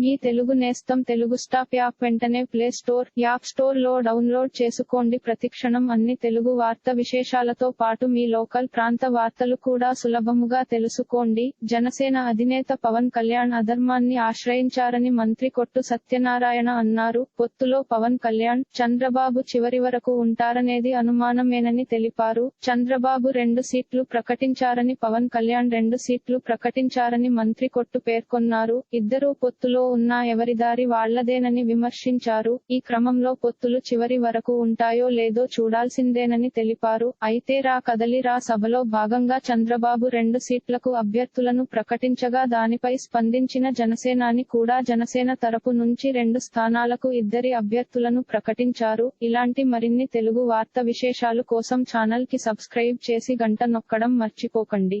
మీ తెలుగు నేస్తం Telugu stop app వెంటనే play store app స్టోర్లో డౌన్లోడ్ చేసుకోండి. ప్రతిక్షణం అన్ని తెలుగు వార్త విశేషాలతో పాటు మీ లోకల్ ప్రాంత వార్తలు కూడా సులభముగా తెలుసుకోండి. జనసేన అధినేత పవన్ కళ్యాణ్ అధర్మాన్ని ఆశ్రయించారని మంత్రి కొట్టు సత్యనారాయణ అన్నారు. పొత్తులో పవన్ కళ్యాణ్ చంద్రబాబు చివరి వరకు ఉంటారనేది అనుమానమేనని తెలిపారు. చంద్రబాబు రెండు సీట్లు ప్రకటించారని పవన్ కళ్యాణ్ రెండు సీట్లు ప్రకటించారని మంత్రి కొట్టు పేర్కొన్నారు. ఇద్దరూ పొత్తులో ఉన్నా ఎవరి దారి వాళ్ళదేనని విమర్శించారు. ఈ క్రమంలో పొత్తులు చివరి వరకు ఉంటాయో లేదో చూడాల్సిందేనని తెలిపారు. అయితే రా కదలి రా సభలో భాగంగా చంద్రబాబు రెండు సీట్లకు అభ్యర్థులను ప్రకటించగా దానిపై స్పందించిన జనసేనాని కూడా జనసేన తరపు నుంచి రెండు స్థానాలకు ఇద్దరి అభ్యర్థులను ప్రకటించారు. ఇలాంటి మరిన్ని తెలుగు వార్త విశేషాలు కోసం ఛానల్కి సబ్స్క్రైబ్ చేసి గంట నొక్కడం మర్చిపోకండి.